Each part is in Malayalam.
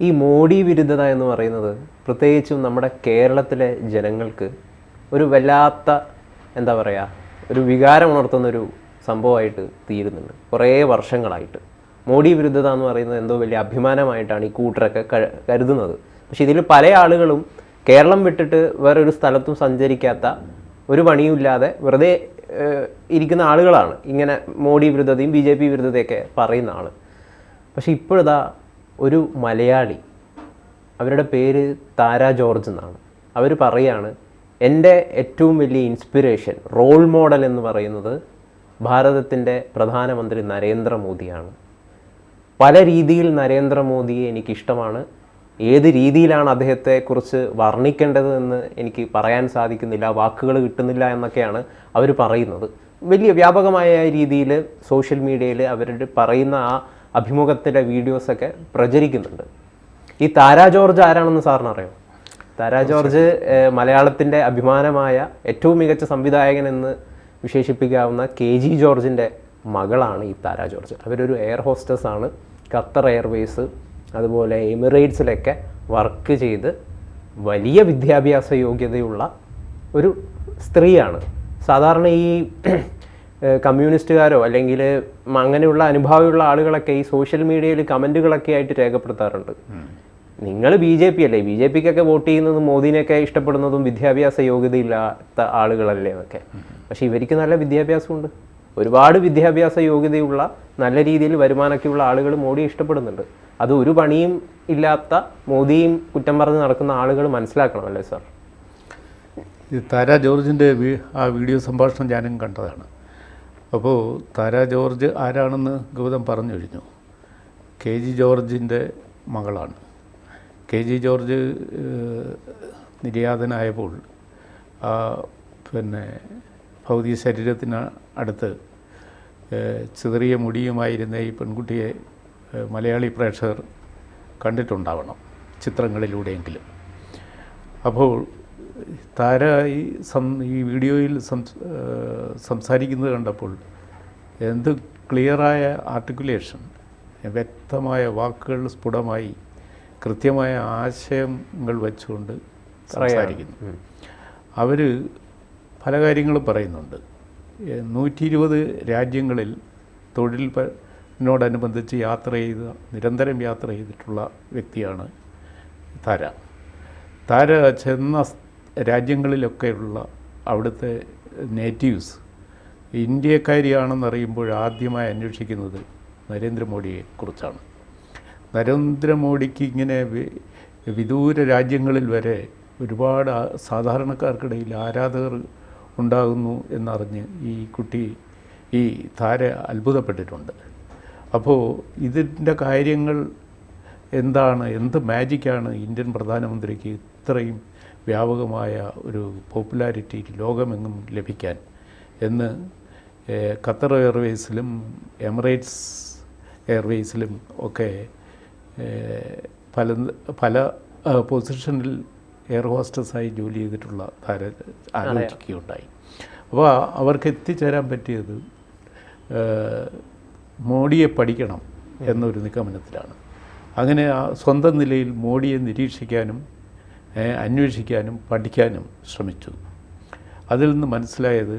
ഈ മോഡി വിരുദ്ധത എന്ന് പറയുന്നത് പ്രത്യേകിച്ചും നമ്മുടെ കേരളത്തിലെ ജനങ്ങൾക്ക് ഒരു വല്ലാത്ത എന്താ പറയുക ഒരു വികാരം ഉണർത്തുന്ന ഒരു സംഭവമായിട്ട് തീരുന്നുണ്ട് കുറേ വർഷങ്ങളായിട്ട്. മോഡി വിരുദ്ധത എന്ന് പറയുന്നത് എന്തോ വലിയ അഭിമാനമായിട്ടാണ് ഈ കൂട്ടരൊക്കെ കരുതുന്നത്. പക്ഷേ ഇതിൽ പല ആളുകളും കേരളം വിട്ടിട്ട് വേറൊരു സ്ഥലത്തും സഞ്ചരിക്കാത്ത ഒരു പണിയുമില്ലാതെ വെറുതെ ഇരിക്കുന്ന ആളുകളാണ് ഇങ്ങനെ മോഡി വിരുദ്ധതയും ബി ജെ പി വിരുദ്ധതയൊക്കെ പറയുന്ന ആൾ പക്ഷെ ഇപ്പോഴിതാ ഒരു മലയാളി അവരുടെ പേര് താര ജോർജ് എന്നാണ്. അവർ പറയാണ് എന്റെ ഏറ്റവും വലിയ ഇൻസ്പിറേഷൻ റോൾ മോഡൽ എന്ന് പറയുന്നത് ഭാരതത്തിന്റെ പ്രധാനമന്ത്രി നരേന്ദ്രമോദിയാണ്. പല രീതിയിൽ നരേന്ദ്രമോദിയെ എനിക്കിഷ്ടമാണ്. ഏത് രീതിയിലാണ് അദ്ദേഹത്തെക്കുറിച്ച് വർണിക്കേണ്ടത് എന്ന് എനിക്ക് പറയാൻ സാധിക്കുന്നില്ല വാക്കുകൾ കിട്ടുന്നില്ല എന്നൊക്കെയാണ് അവർ പറയുന്നത്. വലിയ വ്യാപകമായ രീതിയിൽ സോഷ്യൽ മീഡിയയിൽ അവരുടെ പറയുന്ന ആ അഭിമുഖത്തിന്റെ വീഡിയോസൊക്കെ പ്രചരിക്കുന്നുണ്ട്. ഈ താരാ ജോർജ് ആരാണെന്ന് സാറിന് അറിയാം താരാ ജോർജ് മലയാളത്തിന്റെ അഭിമാനമായ ഏറ്റവും മികച്ച സംവിധായകൻ എന്ന് വിശേഷിപ്പിക്കാവുന്ന കെ ജി ജോർജിന്റെ മകളാണ് ഈ താരാ ജോർജ്. അവരൊരു എയർ ഹോസ്റ്റസ് ആണ് ഖത്തർ എയർവേസ് അതുപോലെ എമിറേറ്റ്സിലൊക്കെ വർക്ക് ചെയ്ത് വലിയ വിദ്യാഭ്യാസ യോഗ്യതയുള്ള ഒരു സ്ത്രീയാണ്. സാധാരണ ഈ കമ്മ്യൂണിസ്റ്റുകാരോ അല്ലെങ്കിൽ അങ്ങനെയുള്ള അനുഭാവമുള്ള ആളുകളൊക്കെ ഈ സോഷ്യൽ മീഡിയയിൽ കമന്റുകളൊക്കെ ആയിട്ട് രേഖപ്പെടുത്താറുണ്ട്. നിങ്ങൾ ബി ജെ പി അല്ലേ? ബി ജെ പിക്കൊക്കെ വോട്ട് ചെയ്യുന്നതും മോദിനെയൊക്കെ ഇഷ്ടപ്പെടുന്നതും വിദ്യാഭ്യാസ യോഗ്യതയില്ലാത്ത ആളുകളല്ലേ എന്നൊക്കെ പക്ഷെ ഇവർക്ക് നല്ല വിദ്യാഭ്യാസമുണ്ട്. ഒരുപാട് വിദ്യാഭ്യാസ യോഗ്യതയുള്ള നല്ല രീതിയിൽ വരുമാനമൊക്കെയുള്ള ആളുകൾ മോഡിയെ ഇഷ്ടപ്പെടുന്നുണ്ട്. അത് ഒരു പണിയും ഇല്ലാത്ത മോദിയും കുറ്റം പറഞ്ഞ് നടക്കുന്ന ആളുകൾ മനസ്സിലാക്കണം അല്ലേ സാർ താര ജോർജിന്റെ ആ വീഡിയോ സംഭാഷണം ഞാനും കണ്ടതാണ്. അപ്പോൾ താര ജോർജ് ആരാണെന്ന് ഗൗതം പറഞ്ഞു കഴിഞ്ഞു കെ ജി ജോർജിന്റെ മകളാണ്. കെ ജി ജോർജ് നിര്യാതനായപ്പോൾ പിന്നെ ഭൗതിക ശരീരത്തിന് അടുത്ത് ചെറിയ മുടിയുമായിരുന്ന ഈ പെൺകുട്ടിയെ മലയാളി പ്രേക്ഷകർ കണ്ടിട്ടുണ്ടാവണം ചിത്രങ്ങളിലൂടെയെങ്കിലും. അപ്പോൾ താര ഈ സം ഈ വീഡിയോയിൽ സംസാരിക്കുന്നത് കണ്ടപ്പോൾ എന്ത് ക്ലിയറായ ആർട്ടിക്കുലേഷൻ വ്യക്തമായ വാക്കുകൾ സ്ഫുടമായി കൃത്യമായ ആശയങ്ങൾ വെച്ചുകൊണ്ട് സംസാരിക്കുന്നു. അവർ പല കാര്യങ്ങളും പറയുന്നുണ്ട്. നൂറ്റി ഇരുപത് രാജ്യങ്ങളിൽ തൊഴിൽ നോടനുബന്ധിച്ച് യാത്ര ചെയ്ത നിരന്തരം യാത്ര ചെയ്തിട്ടുള്ള വ്യക്തിയാണ് താര. താര ചെന്ന രാജ്യങ്ങളിലൊക്കെയുള്ള അവിടുത്തെ നേറ്റീവ്സ് ഇന്ത്യക്കാരിയാണെന്നറിയുമ്പോൾ ആദ്യമായി അന്വേഷിക്കുന്നത് നരേന്ദ്രമോദിയെ കുറിച്ചാണ്. നരേന്ദ്രമോദിക്ക് ഇങ്ങനെ വിദൂര രാജ്യങ്ങളിൽ വരെ ഒരുപാട് സാധാരണക്കാർക്കിടയിൽ ആരാധകർ ഉണ്ടാകുന്നു എന്നറിഞ്ഞ് ഈ കുട്ടി ഈ താര അത്ഭുതപ്പെട്ടിട്ടുണ്ട്. അപ്പോൾ ഇതിന്റെ കാര്യങ്ങൾ എന്താണ് എന്ത് മാജിക്കാണ് ഇന്ത്യൻ പ്രധാനമന്ത്രിക്ക് ഇത്രയും വ്യാപകമായ ഒരു പോപ്പുലാരിറ്റി ലോകമെങ്ങും ലഭിക്കാൻ. എന്ന് ഖത്തർ എയർവേസിലും എമിറേറ്റ്സ് എയർവേസിലും ഒക്കെ പല പല പൊസിഷനിൽ എയർ ഹോസ്റ്റസായി ജോലി ചെയ്തിട്ടുള്ള താര ആലോചിക്കുകയുണ്ടായി. അപ്പോൾ അവർക്ക് എത്തിച്ചേരാൻ പറ്റിയത് മോഡിയെ പഠിക്കണം എന്നൊരു നിഗമനത്തിലാണ്. അങ്ങനെ ആ സ്വന്തം നിലയിൽ മോഡിയെ നിരീക്ഷിക്കാനും അന്വേഷിക്കാനും പഠിക്കാനും ശ്രമിച്ചു. അതിൽ നിന്ന് മനസ്സിലായത്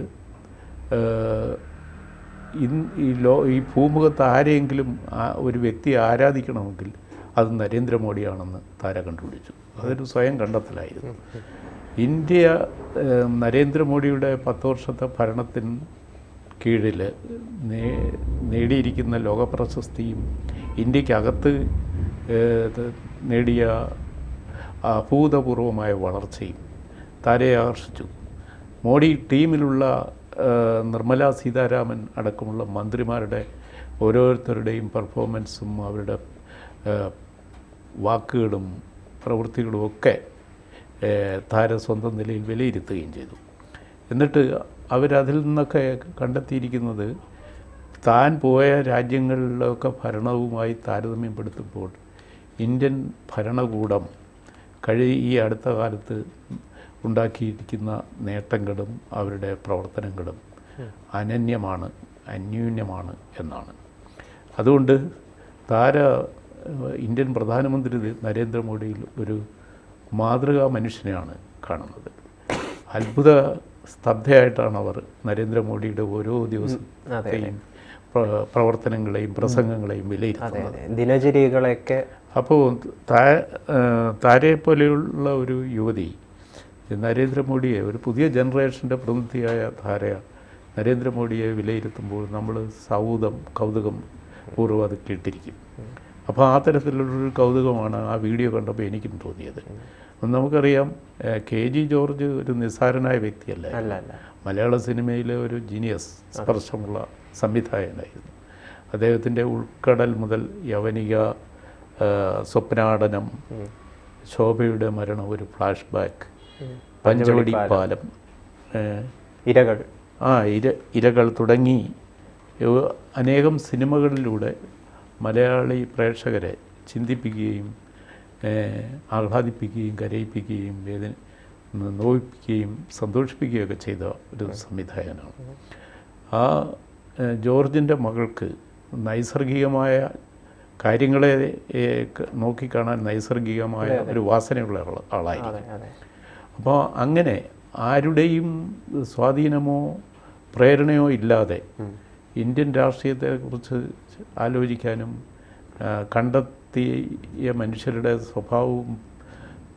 ഇൻ ഈ ലോ ഈ ഭൂമുഖത്ത് ആരെയെങ്കിലും ഒരു വ്യക്തിയെ ആരാധിക്കണമെങ്കിൽ അത് നരേന്ദ്രമോദിയാണെന്ന് താര കണ്ടുപിടിച്ചു. അതൊരു സ്വയം കണ്ടെത്തലായിരുന്നു. ഇന്ത്യ നരേന്ദ്രമോദിയുടെ പത്ത് വർഷത്തെ ഭരണത്തിന് കീഴിൽ നേടിയിരിക്കുന്ന നേടിയിരിക്കുന്ന ലോകപ്രശസ്തിയും ഇന്ത്യക്കകത്ത് നേടിയ അഭൂതപൂർവമായ വളർച്ചയും താരയെ ആകർഷിച്ചു. മോഡി ടീമിലുള്ള നിർമ്മല സീതാരാമൻ അടക്കമുള്ള മന്ത്രിമാരുടെ ഓരോരുത്തരുടെയും പെർഫോമൻസും അവരുടെ വാക്കുകളും പ്രവൃത്തികളും ഒക്കെ താര സ്വന്തം നിലയിൽ വിലയിരുത്തുകയും ചെയ്തു. എന്നിട്ട് അവരതിൽ നിന്നൊക്കെ കണ്ടെത്തിയിരിക്കുന്നത് താൻ പോയ രാജ്യങ്ങളിലൊക്കെ ഭരണവുമായി താരതമ്യപ്പെടുത്തുമ്പോൾ ഇന്ത്യൻ ഭരണകൂടം കഴി ഈ അടുത്ത കാലത്ത് ഉണ്ടാക്കിയിരിക്കുന്ന നേട്ടങ്ങളും അവരുടെ പ്രവർത്തനങ്ങളും അനന്യമാണ് അന്യൂന്യമാണ് എന്നാണ്. അതുകൊണ്ട് താര ഇന്ത്യൻ പ്രധാനമന്ത്രി നരേന്ദ്രമോദിയിൽ ഒരു മാതൃകാ മനുഷ്യനെയാണ് കാണുന്നത്. അത്ഭുത സ്തബ്ധയായിട്ടാണ് അവർ നരേന്ദ്രമോദിയുടെ ഓരോ ദിവസത്തെയും പ്രവർത്തനങ്ങളെയും പ്രസംഗങ്ങളെയും വിലയിരുത്തുന്നത്. ദിനചര്യകളെയൊക്കെ അപ്പോൾ താ- താരയെ പോലെയുള്ള ഒരു യുവതി നരേന്ദ്രമോദിയെ ഒരു പുതിയ ജനറേഷന്റെ പ്രതിനിധിയായ താര നരേന്ദ്രമോദിയെ വിലയിരുത്തുമ്പോൾ നമ്മൾ സൗദം കൗതുകം പൂർവം അത് കേട്ടിരിക്കും. അപ്പോൾ ആ തരത്തിലുള്ളൊരു കൗതുകമാണ് ആ വീഡിയോ കണ്ടപ്പോൾ എനിക്കും തോന്നിയത്. നമുക്കറിയാം ഏഹ് കെ ജി ജോർജ് ഒരു നിസ്സാരനായ വ്യക്തിയല്ലേ? മലയാള സിനിമയിലെ ഒരു ജീനിയസ് സ്പർശമുള്ള സംവിധായകനായിരുന്നു. അദ്ദേഹത്തിന്റെ ഉൾക്കടൽ മുതൽ യവനിക സ്വപ്നാടനം ശോഭയുടെ മരണം ഒരു ഫ്ലാഷ് ബാക്ക് പഞ്ചവടി പാലം ഇരകൾ. ആ ഇര ഇരകൾ തുടങ്ങി അനേകം സിനിമകളിലൂടെ മലയാളി പ്രേക്ഷകരെ ചിന്തിപ്പിക്കുകയും ആഹ്ലാദിപ്പിക്കുകയും കരയിപ്പിക്കുകയും വേദന നോവിപ്പിക്കുകയും സന്തോഷിപ്പിക്കുകയൊക്കെ ചെയ്ത ഒരു സംവിധായകനാണ്. ആ ജോർജിന്റെ മകൾക്ക് നൈസർഗികമായ കാര്യങ്ങളെ നോക്കിക്കാണാൻ നൈസർഗികമായ ഒരു വാസനയുള്ള ആള- ആളായിരിക്കും. അതെ അതെ. അപ്പോൾ അങ്ങനെ ആരുടെയും സ്വാധീനമോ പ്രേരണയോ ഇല്ലാതെ ഇന്ത്യൻ രാഷ്ട്രീയത്തെക്കുറിച്ച് ആലോചിക്കാനും ആ, കണ്ടെത്തിയ മനുഷ്യരുടെ സ്വഭാവവും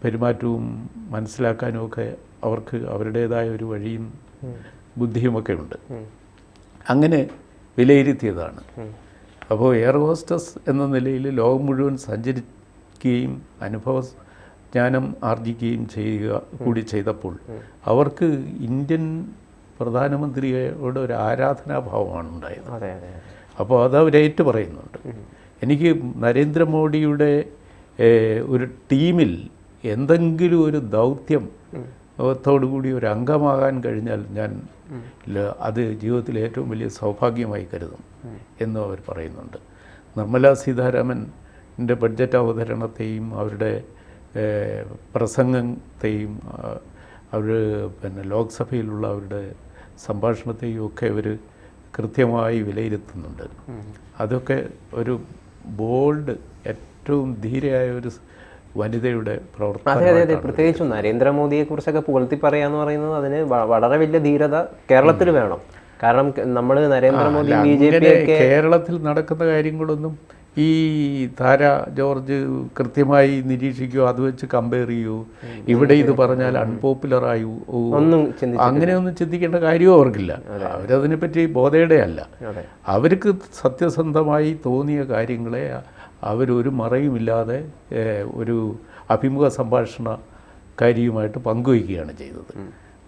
പെരുമാറ്റവും മനസ്സിലാക്കാനും ഒക്കെ അവർക്ക് അവരുടേതായ ഒരു വഴിയും ബുദ്ധിയുമൊക്കെ ഉണ്ട്. അങ്ങനെ വിലയിരുത്തിയതാണ്. അപ്പോൾ എയർ ഹോസ്റ്റസ് എന്ന നിലയിൽ ലോകം മുഴുവൻ സഞ്ചരിക്കുകയും അനുഭവ ജ്ഞാനം ആർജിക്കുകയും ചെയ്യുക കൂടി ചെയ്തപ്പോൾ അവർക്ക് ഇന്ത്യൻ പ്രധാനമന്ത്രിയോട് ഒരു ആരാധനാഭാവമാണ് ഉണ്ടായത്. അപ്പോൾ അത് അവരേറ്റു പറയുന്നുണ്ട്. എനിക്ക് നരേന്ദ്രമോദിയുടെ ഒരു ടീമിൽ എന്തെങ്കിലും ഒരു ദൗത്യം കൂടി ഒരു അംഗമാകാൻ കഴിഞ്ഞാൽ ഞാൻ അത് ജീവിതത്തിലെ ഏറ്റവും വലിയ സൗഭാഗ്യമായി കരുതും എന്ന് അവർ പറയുന്നുണ്ട്. നിർമ്മല സീതാരാമന്റെ ബഡ്ജറ്റ് അവതരണത്തെയും അവരുടെ പ്രസംഗത്തെയും അവർ പിന്നെ ലോക്സഭയിലുള്ള അവരുടെ സംഭാഷണത്തെയും ഒക്കെ അവർ കൃത്യമായി വിലയിരുത്തുന്നുണ്ട്. അതൊക്കെ ഒരു ബോൾഡ് ഏറ്റവും ധീരയായ ഒരു വനിതയുടെ പ്രവർത്തനം അതെ അതെ അതെ. പ്രത്യേകിച്ചും നരേന്ദ്രമോദിയെ കുറിച്ചൊക്കെ പുകഴ്ത്തി പറയാന്ന് പറയുന്നത് അതിന് വളരെ വലിയ ധീരത കേരളത്തിൽ വേണം. കാരണം നമ്മൾ നരേന്ദ്രമോദി ബി ജെ പി കേരളത്തിൽ നടക്കുന്ന കാര്യങ്ങളൊന്നും ഈ താര ജോർജ് കൃത്യമായി നിരീക്ഷിക്കുകയോ അത് വെച്ച് കമ്പയർ ചെയ്യൂ ഇവിടെ ഇത് പറഞ്ഞാൽ അൺപോപ്പുലർ ആയി ഒന്നും അങ്ങനെയൊന്നും ചിന്തിക്കേണ്ട കാര്യവും അവർക്കില്ല. അവരതിനെപ്പറ്റി ബോധയുടെയല്ല അല്ല. അവർക്ക് സത്യസന്ധമായി തോന്നിയ കാര്യങ്ങളെ അവരൊരു മറയുമില്ലാതെ ഒരു അഭിമുഖ സംഭാഷണ സംഭാഷണക്കാരിയുമായിട്ട് പങ്കുവയ്ക്കുകയാണ് ചെയ്തത്.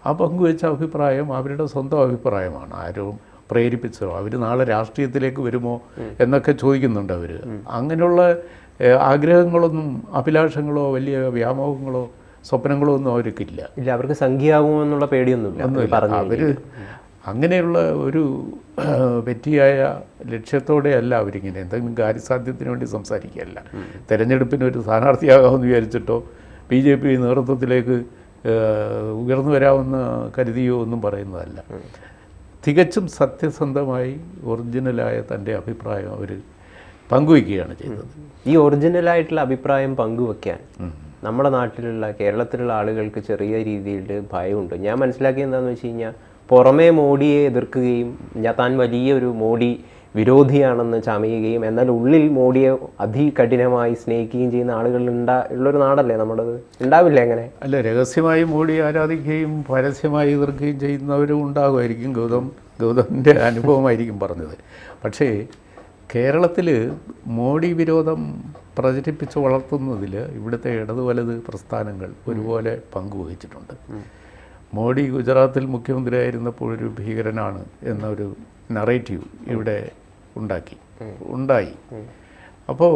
ആ പങ്കുവെച്ച അഭിപ്രായം അവരുടെ സ്വന്തം അഭിപ്രായമാണ്. ആരും പ്രേരിപ്പിച്ചോ അവർ നാളെ രാഷ്ട്രീയത്തിലേക്ക് വരുമോ എന്നൊക്കെ ചോദിക്കുന്നുണ്ട് അവർ അങ്ങനെയുള്ള ആഗ്രഹങ്ങളൊന്നും അഭിലാഷങ്ങളോ വലിയ വ്യാമോഹങ്ങളോ സ്വപ്നങ്ങളോ ഒന്നും അവർക്കില്ല. ഇല്ല അവർക്ക് സംഖ്യയാകുമോ എന്നുള്ള പേടിയൊന്നുമില്ല. അവർ അങ്ങനെയുള്ള ഒരു വ്യക്തിയായ ലക്ഷ്യത്തോടെ അല്ല അവരിങ്ങനെ എന്തെങ്കിലും കാര്യസാധ്യത്തിന് വേണ്ടി സംസാരിക്കുകയല്ല. തെരഞ്ഞെടുപ്പിന് ഒരു സ്ഥാനാർത്ഥിയാകാമെന്ന് വിചാരിച്ചിട്ടോ ബി ജെ പി നേതൃത്വത്തിലേക്ക് ഉയർന്നു വരാമെന്ന് കരുതിയോ ഒന്നും പറയുന്നതല്ല. തികച്ചും സത്യസന്ധമായി ഒറിജിനലായ തന്റെ അഭിപ്രായം അവർ പങ്കുവയ്ക്കുകയാണ് ചെയ്തത്. ഈ ഒറിജിനലായിട്ടുള്ള അഭിപ്രായം പങ്കുവെക്കാൻ നമ്മുടെ നാട്ടിലുള്ള കേരളത്തിലുള്ള ആളുകൾക്ക് ചെറിയ രീതിയിൽ ഭയമുണ്ട്. ഞാൻ മനസ്സിലാക്കിയത് എന്താണെന്ന് വെച്ച് കഴിഞ്ഞാൽ പുറമേ മോഡിയെ എതിർക്കുകയും ഞാൻ താൻ വലിയൊരു മോഡി വിരോധിയാണെന്ന് ചമയുകയും എന്നാൽ ഉള്ളിൽ മോഡിയെ അതികഠിനമായി സ്നേഹിക്കുകയും ചെയ്യുന്ന ആളുകൾ ഉണ്ടാ ഉള്ളൊരു നാടല്ലേ നമ്മുടേത് ഉണ്ടാവില്ലേ അങ്ങനെ? അല്ല രഹസ്യമായി മോഡി ആരാധിക്കുകയും പരസ്യമായി എതിർക്കുകയും ചെയ്യുന്നവരും ഉണ്ടാകുമായിരിക്കും ഗൗതം ഗൗതമിന്റെ അനുഭവമായിരിക്കും പറഞ്ഞത്. പക്ഷേ കേരളത്തിൽ മോഡി വിരോധം പ്രചരിപ്പിച്ച് വളർത്തുന്നതിൽ ഇവിടുത്തെ ഇടതു വലത് പ്രസ്ഥാനങ്ങൾ ഒരുപോലെ പങ്കുവഹിച്ചിട്ടുണ്ട്. മോഡി ഗുജറാത്തിൽ മുഖ്യമന്ത്രിയായിരുന്നപ്പോൾ ഒരു ഭീകരനാണ് എന്നൊരു നറേറ്റീവ് ഇവിടെ ഉണ്ടാക്കി. ഉണ്ടായി. അപ്പോൾ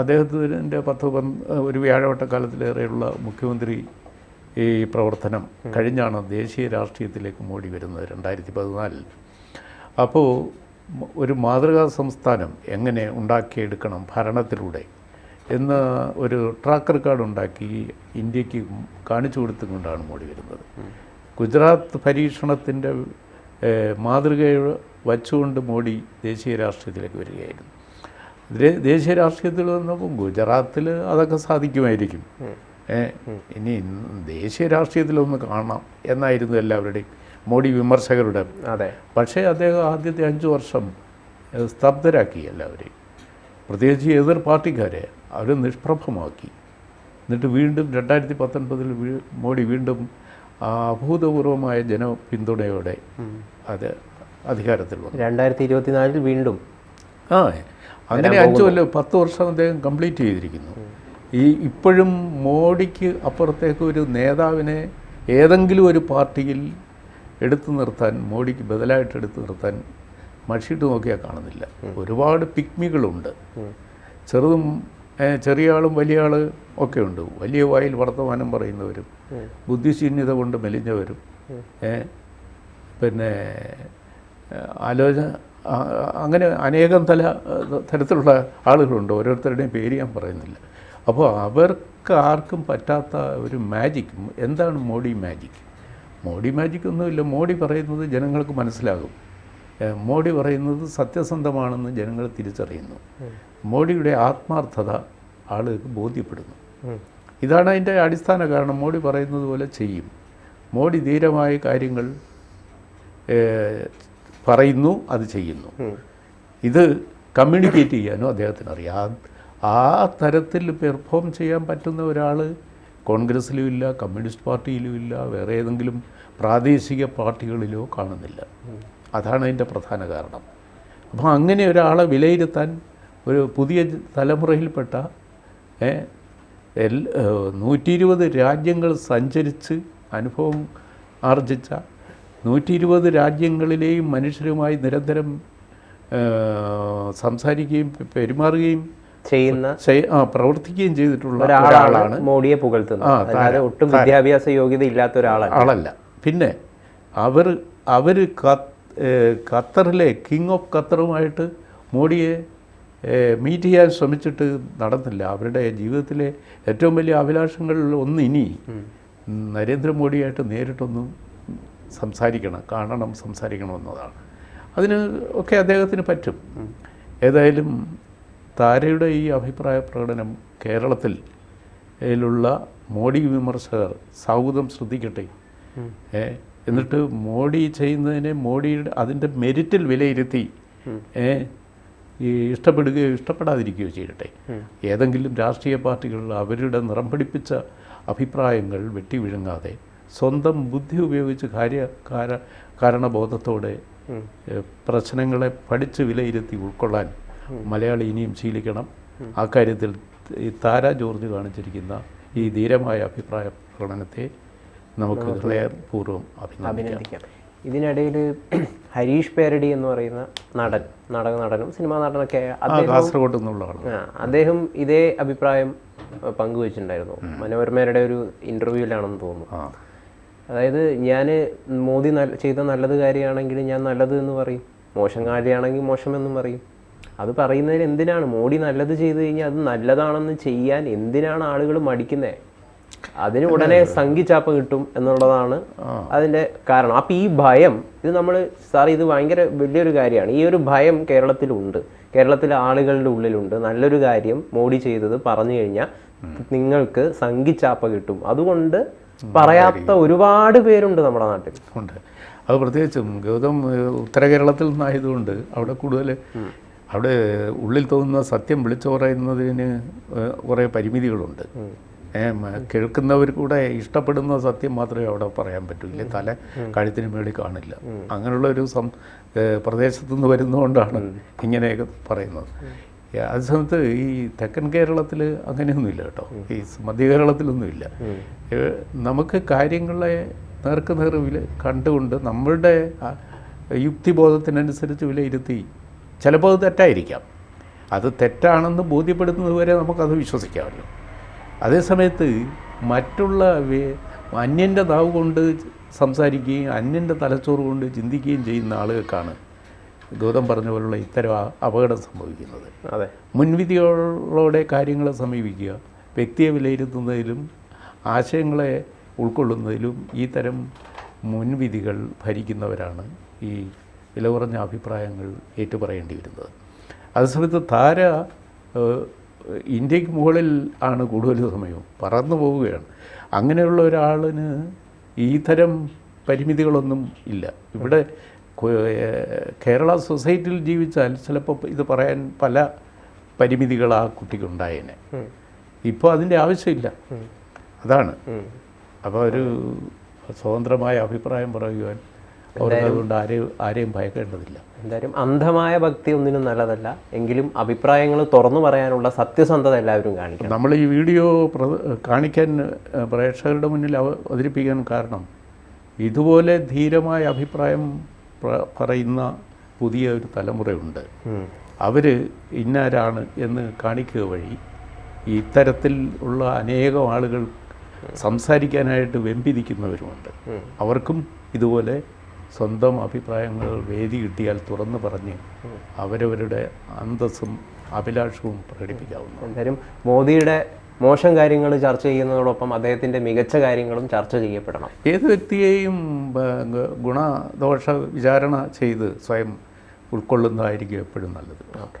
അദ്ദേഹത്തിന്റെ പത്ത് പന്ത് ഒരു വ്യാഴവട്ടക്കാലത്തിലേറെയുള്ള മുഖ്യമന്ത്രി ഈ പ്രവർത്തനം കഴിഞ്ഞാണ് ദേശീയ രാഷ്ട്രീയത്തിലേക്ക് മോടി വരുന്നത് രണ്ടായിരത്തി പതിനാലിൽ. അപ്പോൾ ഒരു മാതൃകാ സംസ്ഥാനം എങ്ങനെ ഉണ്ടാക്കിയെടുക്കണം ഭരണത്തിലൂടെ എന്ന് ഒരു ട്രാക്ക് റെക്കോർഡ് ഉണ്ടാക്കി ഇന്ത്യയ്ക്ക് കാണിച്ചു കൊടുത്തുകൊണ്ടാണ് മോഡി വരുന്നത്. ഗുജറാത്ത് പരീക്ഷണത്തിന്റെ മാതൃക വച്ചുകൊണ്ട് മോഡി ദേശീയ രാഷ്ട്രീയത്തിലേക്ക് വരികയായിരുന്നു. ദേശീയ രാഷ്ട്രീയത്തിൽ വന്നപ്പോൾ ഗുജറാത്തിൽ അതൊക്കെ സാധിക്കുമായിരിക്കും. ഇനി ദേശീയ രാഷ്ട്രീയത്തിലൊന്ന് കാണാം എന്നായിരുന്നു എല്ലാവരുടെയും മോഡി വിമർശകരുടെ അതെ. പക്ഷേ അദ്ദേഹം ആദ്യത്തെ അഞ്ച് വർഷം സ്തബ്ധരാക്കി എല്ലാവരെയും. പ്രത്യേകിച്ച് എതിർ പാർട്ടിക്കാരെ അവർ നിഷ്പ്രഭമാക്കി. എന്നിട്ട് വീണ്ടും രണ്ടായിരത്തി പത്തൊൻപതിൽ മോഡി വീണ്ടും അഭൂതപൂർവമായ ജനപിന്തുണയോടെ അത് അധികാരത്തിൽ വന്നു രണ്ടായിരത്തി ഇരുപത്തിനാലിൽ വീണ്ടും ആ അങ്ങനെ അഞ്ചു കൊല്ലം പത്ത് വർഷം അദ്ദേഹം കംപ്ലീറ്റ് ചെയ്തിരിക്കുന്നു. ഈ ഇപ്പോഴും മോഡിക്ക് അപ്പുറത്തേക്ക് ഒരു നേതാവിനെ ഏതെങ്കിലും ഒരു പാർട്ടിയിൽ എടുത്തു നിർത്താൻ മോഡിക്ക് ബദലായിട്ട് എടുത്തു നിർത്താൻ മഷിട്ട് നോക്കിയാൽ കാണുന്നില്ല. ഒരുപാട് പിക്മികളുണ്ട് ചെറുതും ചെറിയ ആളും വലിയ ആൾ ഒക്കെ ഉണ്ട്. വലിയ വായിൽ വർത്തമാനം പറയുന്നവരും ബുദ്ധിശൂന്യത കൊണ്ട് മെലിഞ്ഞവരും പിന്നെ ആലോചന അങ്ങനെ അനേകം തല തരത്തിലുള്ള ആളുകളുണ്ട്. ഓരോരുത്തരുടെയും പേര് ഞാൻ പറയുന്നില്ല. അപ്പോൾ അവർക്ക് ആർക്കും പറ്റാത്ത ഒരു മാജിക് എന്താണ് മോഡി മാജിക് മോഡി മാജിക് ഒന്നുമില്ല. മോഡി പറയുന്നത് ജനങ്ങൾക്ക് മനസ്സിലാകും. മോഡി പറയുന്നത് സത്യസന്ധമാണെന്ന് ജനങ്ങൾ തിരിച്ചറിയുന്നു. മോഡിയുടെ ആത്മാർത്ഥത ആളുകൾക്ക് ബോധ്യപ്പെടുന്നു. ഇതാണ് അതിന്റെ അടിസ്ഥാന കാരണം. മോഡി പറയുന്നത് പോലെ ചെയ്യും. മോഡി ധീരമായ കാര്യങ്ങൾ പറയുന്നു അത് ചെയ്യുന്നു. ഇത് കമ്മ്യൂണിക്കേറ്റ് ചെയ്യാനും അദ്ദേഹത്തിന് അറിയാം. ആ തരത്തിൽ പെർഫോം ചെയ്യാൻ പറ്റുന്ന ഒരാൾ കോൺഗ്രസ്സിലും ഇല്ല കമ്മ്യൂണിസ്റ്റ് പാർട്ടിയിലും ഇല്ല വേറെ ഏതെങ്കിലും പ്രാദേശിക പാർട്ടികളിലോ കാണുന്നില്ല. അതാണ് അതിന്റെ പ്രധാന കാരണം. അപ്പോൾ അങ്ങനെ ഒരാളെ വിലയിരുത്താൻ ഒരു പുതിയ തലമുറയിൽപ്പെട്ട നൂറ്റി ഇരുപത് രാജ്യങ്ങൾ സഞ്ചരിച്ച് അനുഭവം ആർജിച്ച നൂറ്റി ഇരുപത് രാജ്യങ്ങളിലെയും മനുഷ്യരുമായി നിരന്തരം സംസാരിക്കുകയും പെരുമാറുകയും ചെയ്യുന്ന പ്രവർത്തിക്കുകയും ചെയ്തിട്ടുള്ള ഒരാളാണ് മോഡിയെ പുകഴ്ത്തുന്നത്. ഒട്ടും വിദ്യാഭ്യാസ യോഗ്യത ഇല്ലാത്ത ഒരാളാണ് ആളല്ല. പിന്നെ അവർ അവർ ഖത്തറിലെ കിങ് ഓഫ് ഖത്തറുമായിട്ട് മോഡിയെ മീറ്റ് ചെയ്യാൻ ശ്രമിച്ചിട്ട് നടന്നില്ല. അവരുടെ ജീവിതത്തിലെ ഏറ്റവും വലിയ അഭിലാഷങ്ങളിൽ ഒന്ന് ഇനി നരേന്ദ്രമോദിയായിട്ട് നേരിട്ടൊന്ന് സംസാരിക്കണം കാണണം സംസാരിക്കണം എന്നതാണ്. അതിന് ഒക്കെ അദ്ദേഹത്തിന് പറ്റും. ഏതായാലും താരയുടെ ഈ അഭിപ്രായ പ്രകടനം കേരളത്തിൽ ഉള്ള മോഡി വിമർശകർ സൗഹൃദം ശ്രദ്ധിക്കട്ടെ. എന്നിട്ട് മോഡി ചെയ്യുന്നതിനെ മോഡിയുടെ അതിന്റെ മെരിറ്റിൽ വിലയിരുത്തി ഈ ഇഷ്ടപ്പെടുകയോ ഇഷ്ടപ്പെടാതിരിക്കുകയോ ചെയ്യട്ടെ. ഏതെങ്കിലും രാഷ്ട്രീയ പാർട്ടികൾ അവരുടെ നിറം പിടിപ്പിച്ച അഭിപ്രായങ്ങൾ വെട്ടി വിഴുങ്ങാതെ സ്വന്തം ബുദ്ധി ഉപയോഗിച്ച് കാര്യ കാര കാരണബോധത്തോടെ പ്രശ്നങ്ങളെ പഠിച്ച് വിലയിരുത്തി ഉൾക്കൊള്ളാൻ മലയാളി ഇനിയും ശീലിക്കണം. ആ കാര്യത്തിൽ ഈ താര ജോർജ് കാണിച്ചിരിക്കുന്ന ഈ ധീരമായ അഭിപ്രായ പ്രകടനത്തെ നമുക്ക് ഹൃദയപൂർവം അഭിനന്ദിക്കാം. ഇതിനിടയിൽ ഹരീഷ് പേരടി എന്ന് പറയുന്ന നടൻ നാടക നടനും സിനിമാ നടനൊക്കെ കാസർഗോഡ് നിന്നുള്ള അദ്ദേഹം ഇതേ അഭിപ്രായം പങ്കുവച്ചിട്ടുണ്ടായിരുന്നു. മനോരമയുടെ ഒരു ഇന്റർവ്യൂവിലാണെന്ന് തോന്നുന്നു. അതായത് ഞാൻ മോദി ചെയ്ത നല്ലത് കാര്യമാണെങ്കിൽ ഞാൻ നല്ലത് എന്ന് പറയും. മോശം കാര്യമാണെങ്കിൽ മോശമെന്നും പറയും. അത് പറയുന്നതിന് എന്തിനാണ്? മോഡി നല്ലത് ചെയ്തു കഴിഞ്ഞാൽ അത് നല്ലതാണെന്ന് ചെയ്യാൻ എന്തിനാണ് ആളുകൾ മടിക്കുന്നത് അതിന് ഉടനെ സംഘിച്ചാപ്പ കിട്ടും എന്നുള്ളതാണ് അതിന്റെ കാരണം. അപ്പം ഈ ഭയം ഇത് നമ്മൾ സാർ ഇത് ഭയങ്കര വലിയൊരു കാര്യമാണ്. ഈ ഒരു ഭയം കേരളത്തിലുണ്ട്. കേരളത്തിലെ ആളുകളുടെ ഉള്ളിലുണ്ട്. നല്ലൊരു കാര്യം മോഡി ചെയ്തത് പറഞ്ഞു കഴിഞ്ഞാൽ നിങ്ങൾക്ക് സംഘിച്ചാപ്പ കിട്ടും. അതുകൊണ്ട് പറയാത്ത ഒരുപാട് പേരുണ്ട് നമ്മുടെ നാട്ടിൽ. ഉണ്ട്. അത് പ്രത്യേകിച്ചും ഗൗതം ഉത്തര കേരളത്തിൽ നിന്നായതുകൊണ്ട് അവിടെ കൂടുതൽ അവിടെ ഉള്ളിൽ തോന്നുന്ന സത്യം വിളിച്ചു പറയുന്നതിന് കുറേ പരിമിതികളുണ്ട്. കേൾക്കുന്നവർ കൂടെ ഇഷ്ടപ്പെടുന്ന സത്യം മാത്രമേ അവിടെ പറയാൻ പറ്റൂ. ഇല്ലേ തല കഴുത്തിന് മേളിൽ കാണില്ല. അങ്ങനെയുള്ള ഒരു സം പ്രദേശത്തു നിന്ന് വരുന്നതുകൊണ്ടാണ് ഇങ്ങനെയൊക്കെ പറയുന്നത്. അതേ സമയത്ത് ഈ തെക്കൻ കേരളത്തിൽ അങ്ങനെയൊന്നുമില്ല കേട്ടോ. ഈ മധ്യ കേരളത്തിലൊന്നുമില്ല. നമുക്ക് കാര്യങ്ങളെ നേർക്ക് നേർ വില കണ്ടുകൊണ്ട് നമ്മളുടെ യുക്തിബോധത്തിനനുസരിച്ച് വിലയിരുത്തി ചിലപ്പോൾ അത് തെറ്റായിരിക്കാം. അത് തെറ്റാണെന്ന് ബോധ്യപ്പെടുന്നത് വരെ നമുക്കത് വിശ്വസിക്കാമല്ലോ. അതേസമയത്ത് മറ്റുള്ള അന്യന്റെ നാവ് കൊണ്ട് സംസാരിക്കുകയും അന്യന്റെ തലച്ചോറ് കൊണ്ട് ചിന്തിക്കുകയും ചെയ്യുന്ന ആളുകൾക്കാണ് ഗൗതം പറഞ്ഞ പോലുള്ള ഇത്തരം അപകടം സംഭവിക്കുന്നത്. അതെ. മുൻവിധികളോടെ കാര്യങ്ങളെ സമീപിക്കുക വ്യക്തിയെ വിലയിരുത്തുന്നതിലും ആശയങ്ങളെ ഉൾക്കൊള്ളുന്നതിലും ഈ തരം മുൻവിധികൾ ഭരിക്കുന്നവരാണ് ഈ വില കുറഞ്ഞ അഭിപ്രായങ്ങൾ ഏറ്റുപറയേണ്ടി വരുന്നത് അതേസമയത്ത് താര ഇന്ത്യയ്ക്ക് മുകളിൽ ആണ് കൂടുതൽ സമയവും. പറന്നു പോവുകയാണ്. അങ്ങനെയുള്ള ഒരാളിന് ഈ തരം പരിമിതികളൊന്നും ഇല്ല. ഇവിടെ കേരള സൊസൈറ്റിയിൽ ജീവിച്ചാൽ ചിലപ്പോൾ ഇത് പറയാൻ പല പരിമിതികൾ ആ കുട്ടിക്കുണ്ടായേനെ ഇപ്പോൾ അതിന്റെ ആവശ്യമില്ല. അതാണ്. അപ്പോൾ ഒരു സ്വതന്ത്രമായ അഭിപ്രായം പറയുവാൻ അവർക്ക് അതുകൊണ്ട് ആരെയും ആരെയും ഭയക്കേണ്ടതില്ല. എന്തായാലും അന്ധമായ ഭക്തി ഒന്നിനും നല്ലതല്ല. എങ്കിലും അഭിപ്രായങ്ങൾ തുറന്നു പറയാനുള്ള സത്യസന്ധത എല്ലാവരും കാണിക്കും നമ്മൾ ഈ വീഡിയോ കാണിക്കാൻ പ്രേക്ഷകരുടെ മുന്നിൽ അവ- അവതരിപ്പിക്കാൻ കാരണം ഇതുപോലെ ധീരമായ അഭിപ്രായം പറയുന്ന പുതിയ ഒരു തലമുറയുണ്ട്. അവർ ഇന്നാരാണ് എന്ന് കാണിക്കുക വഴി ഇത്തരത്തിൽ ഉള്ള അനേകം ആളുകൾ സംസാരിക്കാനായിട്ട് വെമ്പിരിക്കുന്നവരുമുണ്ട്. അവർക്കും ഇതുപോലെ സ്വന്തം അഭിപ്രായങ്ങൾ വേദി കിട്ടിയാൽ തുറന്നു പറഞ്ഞ് അവരവരുടെ അന്തസ്സും അഭിലാഷവും പ്രകടിപ്പിക്കാവുന്നു എന്തായാലും മോദിയുടെ മോശം കാര്യങ്ങൾ ചർച്ച ചെയ്യുന്നതോടൊപ്പം അദ്ദേഹത്തിന്റെ മികച്ച കാര്യങ്ങളും ചർച്ച ചെയ്യപ്പെടണം. ഏത് വ്യക്തിയെയും ഗുണദോഷ വിചാരണ ചെയ്ത് സ്വയം ഉൾക്കൊള്ളുന്നതായിരിക്കും എപ്പോഴും നല്ലത്. ഓക്കെ.